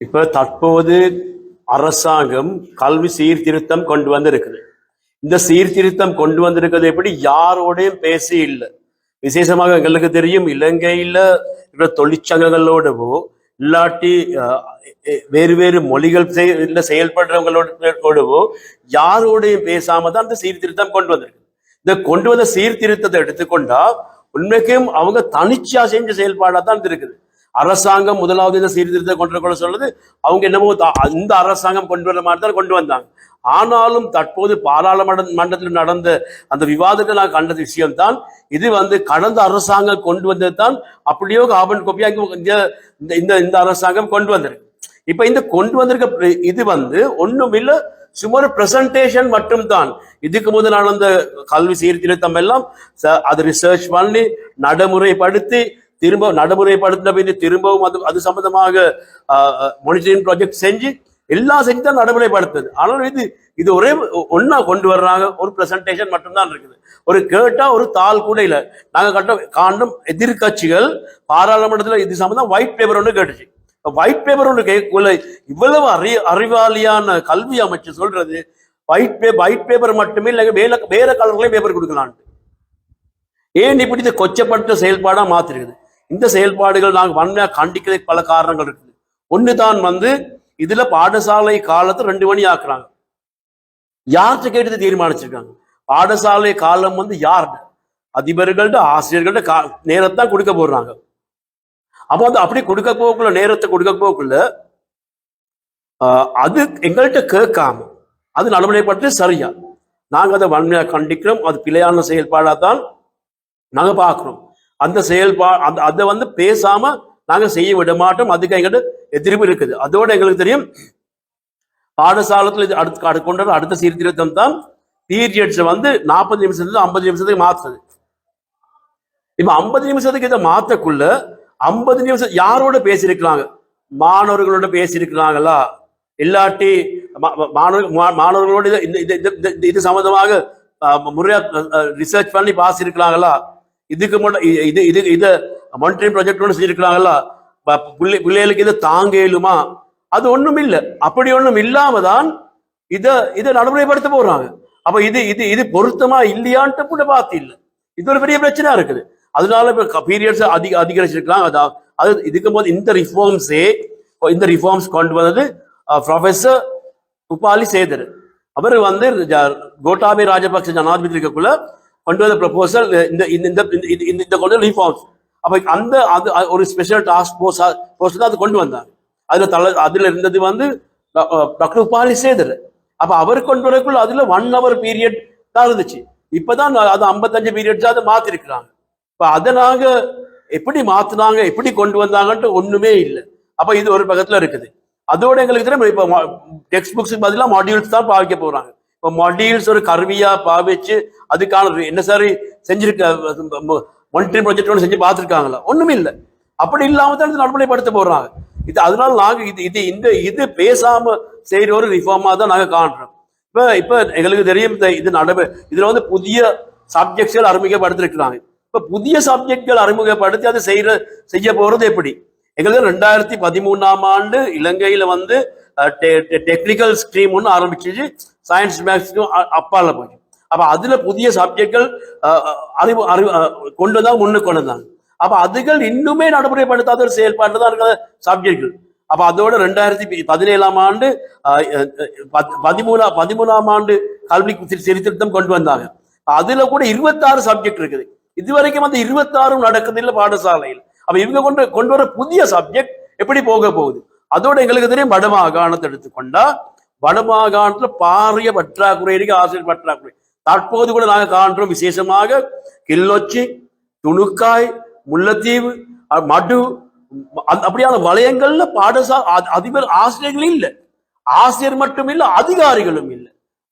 இப்ப தற்போது அரசாங்கம் கல்வி சீர்திருத்தம் கொண்டு வந்திருக்குது. இந்த சீர்திருத்தம் கொண்டு வந்திருக்கிறது எப்படி? யாரோடையும் பேசி இல்லை. விசேஷமாக எங்களுக்கு தெரியும் இலங்கையில இருக்கிற தொழிற்சங்கங்களோடவோ இல்லாட்டி அஹ், வேறு வேறு மொழிகள் செய்- செயல்படுறவங்களோடவோ யாரோடையும் பேசாம தான் அந்த சீர்திருத்தம் கொண்டு வந்திருக்கு. இந்த கொண்டு வந்த சீர்திருத்தத்தை எடுத்துக்கொண்டா உண்மைக்கும் அவங்க தனிச்சா செஞ்ச செயல்பாடா தான் இருக்குது. அரசாங்கம் முதலாவது இந்த சீர்திருத்தம் கொண்டு கொள்ள சொல்றது அவங்க என்னமோ த- இந்த அரசாங்கம் கொண்டு வர மாதிரி தான் கொண்டு வந்தாங்க. ஆனாலும் தற்போது பாராளுமன்ற மன்றத்தில் நடந்த அந்த விவாதத்தை நான் கண்ட விஷயம் தான் இது வந்து கடந்த அரசாங்கம் கொண்டு வந்தது தான் அப்படியோ காபன் கோப்பியா இந்த இந்த- இந்த இந்த அரசாங்கம் கொண்டு வந்திருக்கு. இப்ப இந்த கொண்டு வந்திருக்க இது வந்து ஒண்ணும் இல்லை சும்மா ஒரு பிரசன்டேஷன் மட்டும்தான். இதுக்கு முதல் அந்த கல்வி சீர்திருத்தம் எல்லாம் ச- அது ரிசர்ச் பண்ணி நடைமுறைப்படுத்தி திரும்ப நடைமுறைப்படுத்தின பின் திரும்பவும் அது அது சம்பந்தமாக மொனிட்டரிங் ப்ராஜெக்ட் செஞ்சு எல்லாம் செஞ்சு தான் நடைமுறைப்படுத்துது. ஆனால் இது இது ஒரே ஒன்னா கொண்டு வர்றாங்க. ஒரு பிரசன்டேஷன் மட்டும்தான் இருக்குது. ஒரு கேட்டா ஒரு தாள் கூட இல்லை. நாங்கள் கட்ட காண்டும் எதிர்க்கட்சிகள் பாராளுமன்றத்தில் இது சம்பந்தம் ஒயிட் பேப்பர் ஒன்று கேட்டுச்சு. ஒயிட் பேப்பர் ஒன்று கேட்கல இவ்வளவு அறி அறிவாளியான கல்வி அமைச்சு சொல்றது ஒயிட் பே ஒயிட் பேப்பர் மட்டுமே இல்லை வேற வேற கலர்லையும் பேப்பர் கொடுக்கலான்ட்டு. ஏன் இப்படி இந்த கொச்சப்பட்ட செயல்பாடா மாத்திருக்குது? இந்த செயல்பாடுகள் நாங்கள் வன்மையாக கண்டிக்கிறதுக்கு பல காரணங்கள் இருக்குது. ஒன்று தான் வந்து இதுல பாடசாலை காலத்தை ரெண்டு மணி ஆக்குறாங்க. யார்கிட்ட கேட்டு தீர்மானிச்சிருக்காங்க? பாடசாலை காலம் வந்து யார் அதிபர்கள்ட்ட ஆசிரியர்கள்ட்ட கா நேரத்தான் கொடுக்க போடுறாங்க அப்போ வந்து அப்படி கொடுக்க போக்குள்ள நேரத்தை கொடுக்க போக்குள்ள ஆஹ், அது எங்கள்கிட்ட கேட்காம அது நடைமுறைப்பட்டு சரியா. நாங்க அதை வன்மையாக கண்டிக்கிறோம். அது பிழையான செயல்பாடாக தான் நாங்கள் பார்க்குறோம். அந்த செயல்பா அந்த அதை வந்து பேசாம நாங்கள் செய்ய விட மாட்டோம். அதுக்கு எங்கிட்ட எதிர்ப்பு இருக்குது. அதோட எங்களுக்கு தெரியும். பாடசாலத்துல இது அடுத்து அடுத்து அடுத்த சீர்திருத்தம் தான். பீரியட்ஸை வந்து நாற்பது நிமிஷத்துக்கு ஐம்பது நிமிஷத்துக்கு மாற்றுது இப்போ ஐம்பது நிமிஷத்துக்கு இதை மாத்தக்குள்ள ஐம்பது நிமிஷம் யாரோட பேசியிருக்கிறாங்க? மாணவர்களோட பேசியிருக்கிறாங்களா? இல்லாட்டி மா- மா- மாணவர்களோட இது- இந்த- இது- இது- இது- சம்பந்தமாக முறையா ரிசர்ச் பண்ணி பாஸ் இருக்கிறாங்களா இதுக்கு மட்டும் இது இது இதை மானிட்டரிங் ப்ராஜெக்டோட செஞ்சிருக்கிறாங்களா? பிள்ளை பிள்ளைகளுக்கு இதை தாங்க இயலுமா? அது ஒன்றும் இல்லை. அப்படி ஒன்றும் இல்லாம தான் இதை இதை நடைமுறைப்படுத்த போறாங்க. அப்ப இது இது இது பொருத்தமா இல்லையான்ட்டு கூட பார்த்து இல்லை. இது ஒரு பெரிய பிரச்சனையா இருக்குது. அதனால இப்போ பீரியட்ஸ் அதிக அதிகரிச்சிருக்கலாம். அதான் அது இதுக்கு போது இந்த ரிஃபார்ம்ஸே இந்த ரிஃபார்ம்ஸ் கொண்டு வந்தது ப்ரொஃபசர் உபாலி சேதர். அவர் வந்து கோட்டாபி ராஜபக்ச ஜனாதிபதி இருக்கக்குள்ள கொண்டு வந்த ப்ரப்போசல் இந்த இந்த இந்த இந்த- இந்த- இந்த கொண்டு ரிஃபார்ம்ஸ் அப்ப அந்த அது ஒரு ஸ்பெஷல் டாஸ்க் போர்ஸ் போர்ஸ் தான் அது கொண்டு வந்தார். அதுல தலை அதுல இருந்தது வந்து டாக்டர் உபாலி சேதர். அப்ப அவர் கொண்டு வரக்குள்ள அதுல ஒன் ஹவர் பீரியட் தான் இருந்துச்சு. இப்பதான் அது ஐம்பத்தஞ்சு பீரியட்ஸ் அதை மாத்திருக்கிறாங்க. இப்ப அதை எப்படி மாத்தினாங்க எப்படி கொண்டு வந்தாங்கன்ட்டு ஒண்ணுமே இல்லை. அப்ப இது ஒரு பக்கத்துல இருக்குது. அதோட எங்களுக்கு தெரியும் இப்ப டெக்ஸ்ட் புக்ஸுக்கு பதிலாக மாடியூல்ஸ் தான் பாவிக்க போறாங்க. இப்ப மாடியூல்ஸ் ஒரு கருவியா பாவிச்சு அதுக்கான என்ன சாரி செஞ்சிருக்க ஒன்ட்ரி ப்ராஜெக்ட் ஒன்று செஞ்சு பார்த்துருக்காங்களா ஒண்ணுமே இல்லை. அப்படி இல்லாம தான் இது நடைமுறைப்படுத்த போறாங்க. இது அதனால நாங்கள் இது இது இந்த இது பேசாம செய்யற ஒரு ரிஃபார்மா தான் நாங்கள் காண்றோம். இப்ப இப்ப எங்களுக்கு தெரியும் இது நடவு இதுல வந்து புதிய சப்ஜெக்ட்ஸ்கள் அறிமுகப்படுத்திருக்கிறாங்க. இப்ப புதிய சப்ஜெக்ட்கள் அறிமுகப்படுத்தி அதை செய்யற செய்ய போறது எப்படி? எங்களுக்கு ரெண்டாயிரத்தி பதிமூணாம் ஆண்டு இலங்கையில வந்து டெக்னிக்கல் ஸ்ட்ரீம் ஒன்று ஆரம்பிச்சிச்சு. சயின்ஸ் மேக்ஸ்க்கும் அப்பால போச்சு. அப்ப அதுல புதிய சப்ஜெக்ட்கள் அறிவு அறிவு கொண்டு வந்தாங்க முன்னுக்கு கொண்டு வந்தாங்க அப்ப அதுகள் இன்னுமே நடைமுறைப்படுத்தாத ஒரு செயல்பாடு தான் இருக்கிற சப்ஜெக்ட்கள் அப்ப அதோட ரெண்டாயிரத்தி பதினேழாம் ஆண்டு பத்- பதிமூணா பதிமூணாம் ஆண்டு கல்வி சி- சீர்திருத்தம் கொண்டு வந்தாங்க. அதுல கூட இருபத்தாறு சப்ஜெக்ட் இருக்குது. இதுவரைக்கும் வந்து இருபத்தாறும் நடக்குதில்லை பாடசாலையில். அப்ப இவங்க கொண்டு கொண்டு வர புதிய சப்ஜெக்ட் எப்படி போக போகுது? அதோட எங்களுக்கு தெரியும் வடமாகாணத்தை எடுத்துக்கொண்டா வடமாகாணத்துல பாரிய பற்றாக்குறை இருக்கு ஆசிரியர் பற்றாக்குறை. தற்போது கூட நாங்க காண்றோம் விசேஷமாக கிள்ளொச்சி துணுக்காய் முல்லைத்தீவு மடு அப்படியான வளையங்கள்ல பாடசா அதிபர் ஆசிரியர்கள் இல்ல. ஆசிரியர் மட்டும் இல்ல அதிகாரிகளும் இல்ல.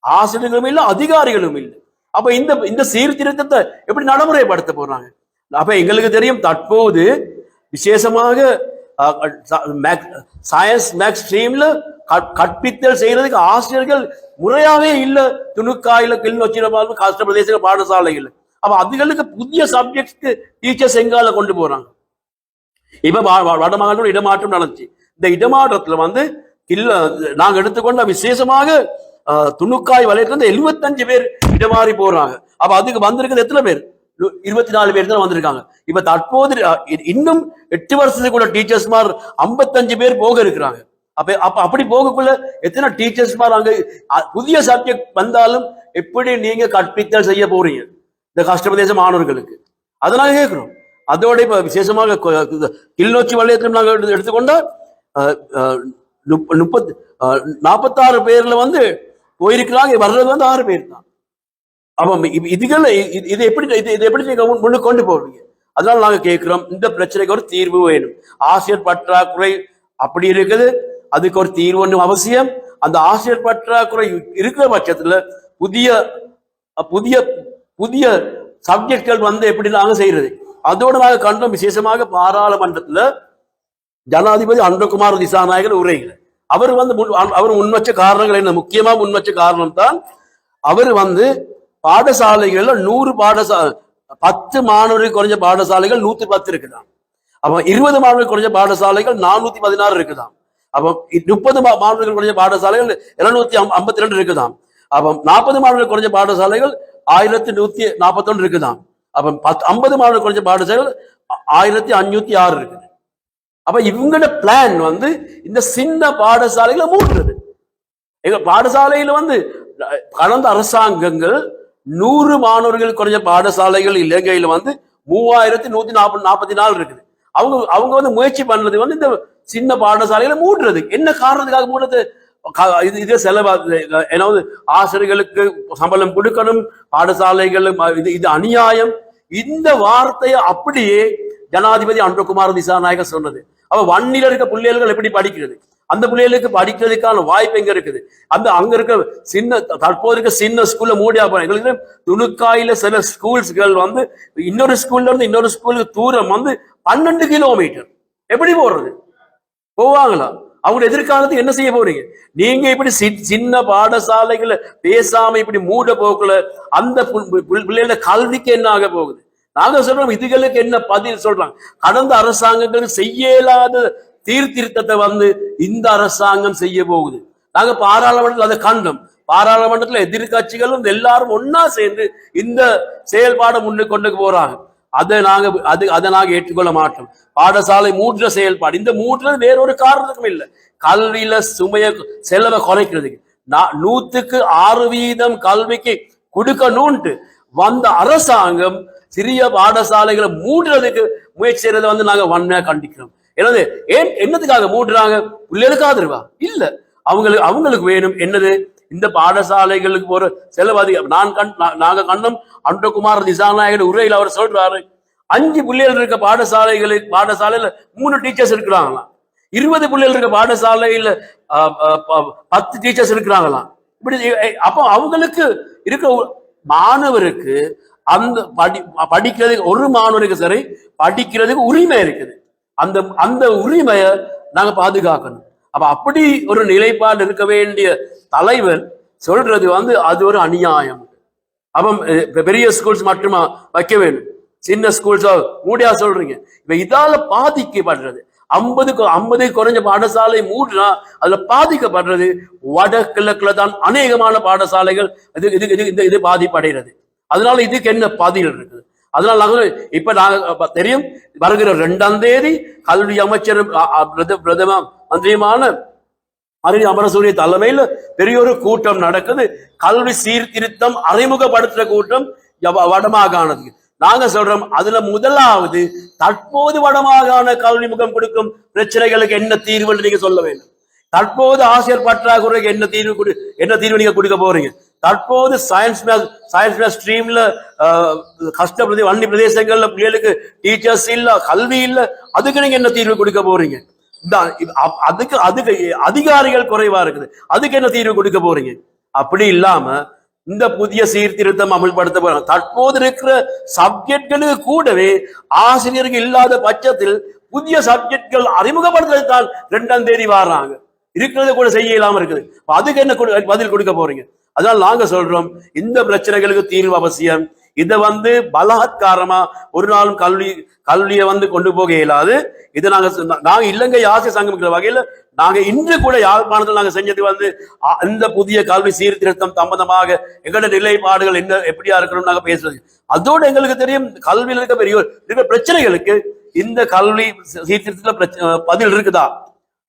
ஆசிரியர்களும் இல்ல அதிகாரிகளும் இல்ல. அப்ப இந்த இந்த சீர்திருத்தத்தை எப்படி நடைமுறைப்படுத்த போறாங்க? அப்ப எங்களுக்கு தெரியும் தற்போது விசேஷமாக சயின்ஸ் மேக்ஸ் ஸ்ட்ரீம்ல கற்பித்தல் செய்யறதுக்கு ஆசிரியர்கள் முறையாவே இல்லை. துணுக்காயில கிளிநொச்சியில கஷ்ட பிரதேச பாடசாலைகள். அப்ப அதுகளுக்கு புதிய சப்ஜெக்ட்ஸ்க்கு டீச்சர்ஸ் எங்கால கொண்டு போறாங்க? இப்ப வ- இடமாற்றம் நடந்துச்சு. இந்த இடமாற்றத்துல வந்து இல்ல நாங்க எடுத்துக்கொண்ட விசேஷமாக துணுக்காய் வளையத்துல இருந்து எழுபத்தஞ்சு பேர் இடமாறி போறாங்க. அப்ப அதுக்கு வந்திருக்கிறது எத்தனை பேர்? இருபத்தி நாலு பேர் தான் வந்திருக்காங்க. இப்ப தற்போது இன்னும் எட்டு வருஷத்துக்கு கூட டீச்சர்ஸ் மார் ஐம்பத்தஞ்சு பேர் போக இருக்கிறாங்க. அப்ப அப்ப அப்படி போகக்குள்ள எத்தனை டீச்சர்ஸ் மார் அங்க புதிய சப்ஜெக்ட் வந்தாலும் எப்படி நீங்க கற்பித்தல் செய்ய போறீங்க? இந்த கஷ்டப்பிரதேச மாணவர்களுக்கு. அதனால கேட்கிறோம். அதோட இப்ப விசேஷமாக கிளிநொச்சி வலயத்திலும் நாங்கள் எடுத்துக்கொண்டா முப்பத்தி முப்பத்து நாற்பத்தாறு பேர்ல வந்து போயிருக்கிறாங்க. வர்றது வந்து ஆறு பேர் தான். அப்ப இ- இதுகள் இது எப்படி இது இது எப்படி நீங்க முன்னு கொண்டு போவீங்க? அதனால நாங்க கேட்கிறோம் இந்த பிரச்சனைக்கு ஒரு தீர்வு வேணும். ஆசிரியர் பற்றாக்குறை அப்படி இருக்குது அதுக்கு ஒரு தீர்வு ஒன்றும் அவசியம். அந்த ஆசிரியர் பற்றாக்குறை இருக்கிற பட்சத்துல புதிய புதிய புதிய சப்ஜெக்ட்கள் வந்து எப்படி நாங்க செய்யறது? அதோடு நாங்க கண்டோம் விசேஷமாக பாராளுமன்றத்துல ஜனாதிபதி அன்பகுமார் திசாநாயகர் உரைகள் அவர் வந்து முன் அவர் முன்வச்ச காரணங்கள் என்ன? முக்கியமா முன்வச்ச காரணம் தான் அவர் வந்து பாடசாலைகள்ல நூறு பாடசா பத்து மாணவர்கள் குறைஞ்ச பாடசாலைகள் நூத்தி பத்து இருக்குதாம். அப்போ இருபது மாணவர்கள் குறைஞ்ச பாடசாலைகள் நானூத்தி பதினாறு இருக்குதாம். அப்போ முப்பது மா- மாணவர்கள் குறைஞ்ச பாடசாலைகள் இருநூத்தி ஐம்பத்தி ரெண்டு இருக்குதாம். அப்போ நாற்பது மாணவர்கள் குறைஞ்ச பாடசாலைகள் ஆயிரத்தி நூத்தி நாற்பத்தொன்று இருக்குதாம். அப்போ பத்து ஐம்பது மாணவர்கள் குறைஞ்ச பாடசாலைகள் ஆயிரத்தி அஞ்சூத்தி ஆறு இருக்குது. அப்ப இவங்களோட பிளான் வந்து இந்த சின்ன பாடசாலைகளை மூடுறது எங்க பாடசாலையில வந்து கலந்த கடந்த அரசாங்கங்கள் நூறு மாணவர்கள் குறைஞ்ச பாடசாலைகள் இலங்கையில் வந்து மூவாயிரத்தி நூத்தி நாற்பது நாற்பத்தி நாலு இருக்குது. அவங்க அவங்க வந்து முயற்சி பண்ணது வந்து இந்த சின்ன பாடசாலைகளை மூடுறது. என்ன காரணத்துக்காக மூடுறது? க- இது இதே செலவா ஏதாவது ஆசிரியர்களுக்கு சம்பளம் கொடுக்கணும் பாடசாலைகள் இது இது அநியாயம். இந்த வார்த்தையை அப்படியே ஜனாதிபதி அன்பகுமார் திசாநாயகர் சொன்னது. அவ வன்னில இருக்க பிள்ளைகள் எப்படி படிக்கிறது? அந்த பிள்ளைகளுக்கு படிக்கிறதுக்கான வாய்ப்பு எங்க இருக்குது? அந்த அங்க இருக்க சின்ன தற்போது இருக்க சின்ன ஸ்கூல்ல மூடியா போறாங்க எங்களுக்கு துணுக்காயில சில ஸ்கூல்ஸ்கள் வந்து இன்னொரு ஸ்கூல்ல இருந்து இன்னொரு ஸ்கூலுக்கு தூரம் வந்து பன்னெண்டு கிலோமீட்டர் எப்படி போடுறது போவாங்களா? அவங்க எதிர்காலத்துக்கு என்ன செய்ய போறீங்க? நீங்க இப்படி சி- சின்ன பாடசாலைகளை பேசாம இப்படி மூட போக்குல அந்த பு- பிள்ளைகளோட கல்விக்கு என்ன ஆக போகுது? நாங்க சொல்றோம் இதுகளுக்கு என்ன பதில் சொல்றாங்க? கடந்த அரசாங்கங்களுக்கு செய்ய இயலாத தீர்த்திருத்தத்தை வந்து இந்த அரசாங்கம் செய்ய போகுது. நாங்க பாராளுமன்றத்தில் அதை கண்டோம். பாராளுமன்றத்தில் எதிர்கட்சிகளும் எல்லாரும் ஒன்னா சேர்ந்து இந்த செயல்பாடை முன்னுக்கு கொண்டு போறாங்க. அதை நாங்க அது அதை நாங்க ஏற்றுக்கொள்ள மாட்டோம். பாடசாலை மூன்ற செயல்பாடு. இந்த மூன்றது வேறொரு காரணத்துக்கும் இல்லை. கல்வியில சுமைய செலவை குறைக்கிறதுக்கு. நான் நூத்துக்கு ஆறு வீதம் கல்விக்கு கொடுக்கணும்ட்டு வந்த அரசாங்கம் சிறிய பாடசாலைகளை மூடுறதுக்கு முயற்சி செய்யறதை வந்து நாங்க வன்மையா கண்டிக்கிறோம். என்னது? ஏன் என்னத்துக்காக மூடுறாங்க பிள்ளைகளுக்கு ஆதரவா இல்ல. அவங்களுக்கு அவங்களுக்கு வேணும் என்னது? இந்த பாடசாலைகளுக்கு போற செலவு அதிகம் நான் கண் நாங்க கண்டம் அண்டகுமார் திசாநாயகன் உரையில் அவர் சொல்றாரு. அஞ்சு பிள்ளைகள் இருக்க பாடசாலைகளுக்கு பாடசாலையில மூணு டீச்சர்ஸ் இருக்கிறாங்களாம். இருபது பிள்ளைகள் இருக்க பாடசாலையில பத்து டீச்சர்ஸ் இருக்கிறாங்களாம். இப்படி அப்போ அவங்களுக்கு இருக்க மாணவருக்கு அந்த படி படிக்கிறதுக்கு ஒரு மாணவருக்கு சரி படிக்கிறதுக்கு உரிமை இருக்குது. அந்த அந்த உரிமையை நாங்க பாதுகாக்கணும். அப்ப அப்படி ஒரு நிலைப்பாடு இருக்க வேண்டிய தலைவர் சொல்றது வந்து அது ஒரு அநியாயம். அப்ப பெரிய ஸ்கூல்ஸ் மட்டுமா வைக்க வேண்டும்? சின்ன ஸ்கூல்ஸோ மூடியா சொல்றீங்க. இப்ப இதால பாதிக்கப்படுறது. ஐம்பதுக்கு ஐம்பது குறைஞ்ச பாடசாலை மூடுனா அதுல பாதிக்கப்படுறது வடகிழக்குல தான் அநேகமான பாடசாலைகள் இது இது இது இது- இது பாதிப்படைகிறது. அதனால இதுக்கு என்ன பதில் இருக்குது? அதனால நாங்க இப்ப நாங்க தெரியும் வருகிற இரண்டாம் தேதி கல்வி அமைச்சர் பிரதம மந்திரியுமான அருண் அமரசூரிய தலைமையில் பெரிய ஒரு கூட்டம் நடக்குது. கல்வி சீர்திருத்தம் அறிமுகப்படுத்துற கூட்டம் யவ- வடமாகாணத்துக்கு. நாங்க சொல்றோம் அதுல முதலாவது தற்போது வடமாகாண கல்வி முகம் கொடுக்கும் பிரச்சனைகளுக்கு என்ன தீர்வு என்று நீங்க சொல்ல வேண்டும். தற்போது ஆசிரியர் பற்றாக்குறைக்கு என்ன தீர்வு கொடு என்ன தீர்வு நீங்க கொடுக்க போறீங்க? தற்போது சயின்ஸ் மேத் சயின்ஸ் மேத் ஸ்ட்ரீம்ல கஷ்டப்பிரதே வன்னி பிரதேசங்கள்ல பிள்ளைகளுக்கு டீச்சர்ஸ் இல்ல கல்வி இல்ல அதுக்கு நீங்க என்ன தீர்வு கொடுக்க போறீங்க? இது- அப்- அதுக்கு அதுக்கு அதிகாரிகள் குறைவா இருக்குது. அதுக்கு என்ன தீர்வு கொடுக்க போறீங்க? அப்படி இல்லாம இந்த புதிய சீர்திருத்தம் அமல்படுத்த போறாங்க. தற்போது இருக்கிற சப்ஜெக்ட்களுக்கு கூடவே ஆசிரியர்கள் இல்லாத பட்சத்தில் புதிய சப்ஜெக்ட்கள் அறிமுகப்படுத்துறது தான் ரெண்டாம் தேதி வர்றாங்க. இருக்கிறத கூட செய்ய இல்லாம இருக்குது. அதுக்கு என்ன கொடு- பதில் கொடுக்க போறீங்க? அதனால நாங்க சொல்றோம் இந்த பிரச்சனைகளுக்கு தீர்வு அவசியம். இதை வந்து பலாத்காரமா ஒரு நாளும் கல்வி கல்வியை வந்து கொண்டு போக இயலாது. இதை நாங்க நாங்க இலங்கை ஆசிய சங்கம் இருக்கிற வகையில நாங்க இன்று கூட யாழ்ப்பாணத்தில் நாங்க செஞ்சது வந்து அ- அந்த புதிய கல்வி சீர்திருத்தம் சம்பந்தமாக எங்களோட நிலைப்பாடுகள் என்ன எப்படியா இருக்கணும் நாங்க பேசுறது. அதோடு எங்களுக்கு தெரியும் கல்வியில் இருக்க பெரிய இருக்கிற பிரச்சனைகளுக்கு இந்த கல்வி சீர்திருத்தத்துல பதில் இருக்குதா?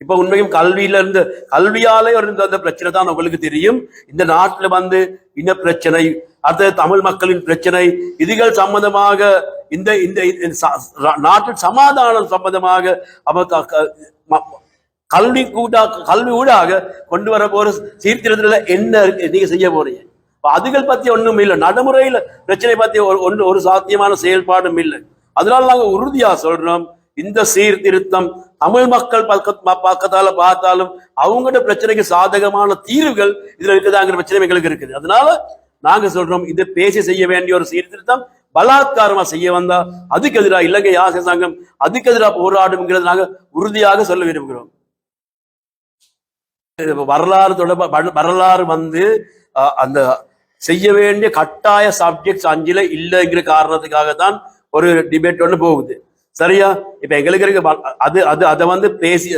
இப்ப உண்மையும் கல்வியில இருந்து கல்வியாலே இருந்த அந்த பிரச்சனை தான் உங்களுக்கு தெரியும். இந்த நாட்டுல வந்து இன பிரச்சனை அடுத்தது தமிழ் மக்களின் பிரச்சனை. இதுகள் சம்பந்தமாக இந்த இந்த இந்த ச- சமாதானம் சம்பந்தமாக கல்வி கூட்டா கல்வி ஊடாக கொண்டு வர போற சீர்திருத்தத்துல என்ன நீங்க செய்ய போறீங்க? அதுகள் பத்தி ஒண்ணும் இல்லை. நடைமுறையில பிரச்சனை பத்தி ஒன்று ஒரு சாத்தியமான செயல்பாடும் இல்லை. அதனால நாங்க உறுதியா சொல்றோம். இந்த சீர்திருத்தம் தமிழ் மக்கள் பக்க பக்கத்தால பார்த்தாலும் அவங்களோட பிரச்சனைக்கு சாதகமான தீர்வுகள் இதுல இருக்குதாங்கிற பிரச்சனை எங்களுக்கு இருக்குது. அதனால நாங்க சொல்றோம் இது பேசி செய்ய வேண்டிய ஒரு சீர்திருத்தம் பலாத்காரமா செய்ய வந்தா அதுக்கு எதிராக இலங்கை ஆசிய சங்கம் அதுக்கு எதிராக போராடும்ங்கிறது நாங்க உறுதியாக சொல்ல விரும்புகிறோம். வரலாறு தொடர்பா வரலாறு வந்து அஹ், அந்த செய்ய வேண்டிய கட்டாய சப்ஜெக்ட்ஸ் அஞ்சில இல்லைங்கிற காரணத்துக்காக தான் ஒரு டிபேட் ஒன்று போகுது. சரியா? இப்ப எங்களுக்கு இருக்க அது அது அதை வந்து பேசி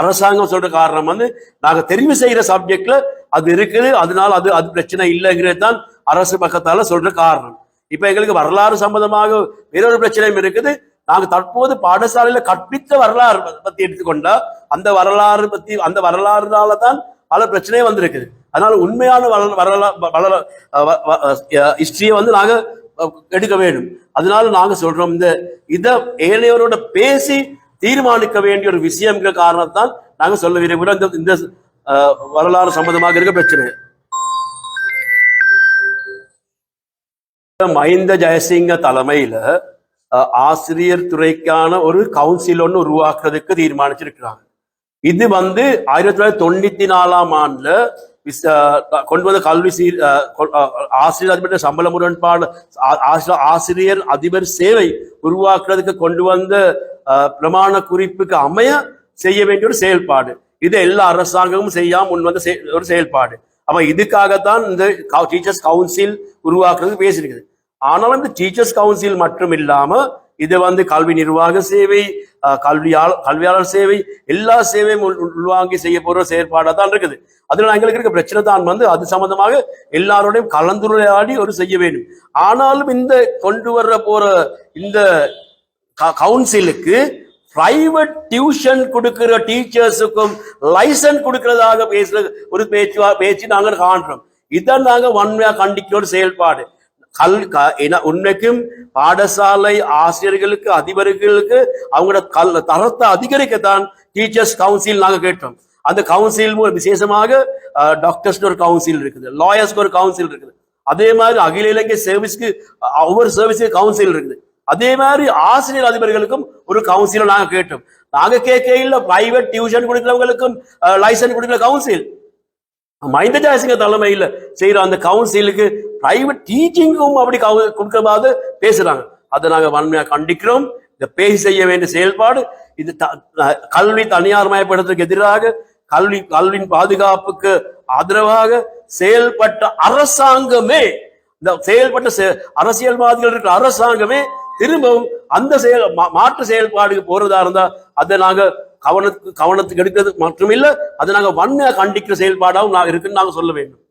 அரசாங்கம் சொல்ற காரணம் வந்து நாங்க தெரிவு செய்யற சப்ஜெக்ட்ல அது இருக்குது. அதனால அது அது பிரச்சனை இல்லைங்கிறது தான் அரசு பக்கத்தால சொல்ற காரணம். இப்ப எங்களுக்கு வரலாறு சம்பந்தமாக வேறொரு பிரச்சனையும் இருக்குது. நாங்க தற்போது பாடசாலையில கற்பித்த வரலாறு பத்தி எடுத்துக்கொண்டா அந்த வரலாறு பத்தி அந்த வரலாறுனால தான் பல பிரச்சனையும் வந்திருக்குது. அதனால உண்மையான வரலா வரலாறு ஹிஸ்டரியை வந்து நாங்க எடுக்க வேண்டும். அதனால நாங்க சொல்றோம் இந்த இத ஏனையோரோட பேசி தீர்மானிக்க வேண்டிய ஒரு விஷயம்ங்கிற காரணத்தால் நாங்க சொல்ல விரும்புகிறோம். இந்த இந்த வரலாறு சம்பந்தமாக இருக்க பிரச்சனை. மஹிந்த ஜெயசிங்க தலைமையில ஆசிரியர் துறைக்கான ஒரு கவுன்சில் ஒன்று உருவாக்குறதுக்கு தீர்மானிச்சிருக்கிறாங்க. இது வந்து ஆயிரத்தி தொள்ளாயிரத்தி தொண்ணூத்தி நாலாம் ஆண்டுல கொண்டு வந்த கல்வி சீர் ஆசிரியர் அதிபர் சம்பள முரண்பாடு ஆசிரியர் அதிபர் சேவை உருவாக்குறதுக்கு கொண்டு வந்த பிரமாண குறிப்புக்கு அமைய செய்ய வேண்டிய ஒரு செயல்பாடு இது எல்லா அரசாங்கமும் செய்யாம முன் வந்த ஒரு செயல்பாடு அப்ப இதுக்காகத்தான் இந்த டீச்சர்ஸ் கவுன்சில் உருவாக்குறது பேசியிருக்குது ஆனாலும் இந்த டீச்சர்ஸ் கவுன்சில் மட்டும் இல்லாம இது வந்து கல்வி நிர்வாக சேவை கல்வியாளர் கல்வியாளர் சேவை எல்லா சேவையும் உள்- உள்வாங்கி செய்ய போற செயற்பாடாக தான் இருக்குது. அதில் எங்களுக்கு இருக்க பிரச்சனை தான் வந்து அது சம்பந்தமாக எல்லாரோடையும் கலந்துரையாடி ஒரு செய்ய வேண்டும். ஆனாலும் இந்த கொண்டு வர்ற போற இந்த கவுன்சிலுக்கு பிரைவேட் டியூஷன் கொடுக்கிற டீச்சர்ஸுக்கும் லைசன்ஸ் கொடுக்கிறதாக பேசுற ஒரு பேச்சு பேச்சு நாங்கள் காண்றோம். இதான் நாங்கள் வன்மையாக கண்டிக்கிற ஒரு செயல்பாடு. கல் க- உண்மைக்கும் பாடசாலை ஆசிரியர்களுக்கு அதிபர்களுக்கு அவங்களோட கல் தரத்தை அதிகரிக்கத்தான் டீச்சர்ஸ் கவுன்சில் நாங்கள் கேட்டோம். அந்த கவுன்சில் மூலம் விசேஷமாக டாக்டர்ஸ் ஒரு கவுன்சில் இருக்குது லாயர்ஸ்க்கு ஒரு கவுன்சில் இருக்குது. அதே மாதிரி அகில இலங்கை சர்வீஸ்க்கு ஒவ்வொரு சர்வீஸுக்கு கவுன்சில் இருக்குது. அதே மாதிரி ஆசிரியர் அதிபர்களுக்கும் ஒரு கவுன்சிலை நாங்கள் கேட்டோம். நாங்க கேட்கையில் பிரைவேட் டியூஷன் கொடுக்கிறவங்களுக்கும் லைசன்ஸ் கொடுக்கிற கவுன்சில். மஹிந்த ஜெயசிங்க தலைமையில் செய்கிற அந்த கவுன்சிலுக்கு பிரைவேட் டீச்சிங்கும் அப்படி கவு- கொடுக்கறது பேசுறாங்க. அதை நாங்கள் வன்மையாக கண்டிக்கிறோம். இந்த பேசி செய்ய வேண்டிய செயல்பாடு இது த- கல்வி தனியார் மயப்படுத்துறதுக்கு எதிராக கல்வி கல்வியின் பாதுகாப்புக்கு ஆதரவாக செயல்பட்ட அரசாங்கமே இந்த செயல்பட்ட செ- அரசியல்வாதிகள் இருக்கிற அரசாங்கமே திரும்பவும் அந்த செயல் மா- மாற்று செயல்பாடுக்கு போறதா இருந்தா அதை நாங்கள் கவனத்துக்கு கவனத்துக்கு எடுக்கிறது மட்டுமில்லை அதை நாங்கள் வன்மையா கண்டிக்கிற செயல்பாடாகவும் நான் இருக்குன்னு நாங்கள் சொல்ல வேண்டும்.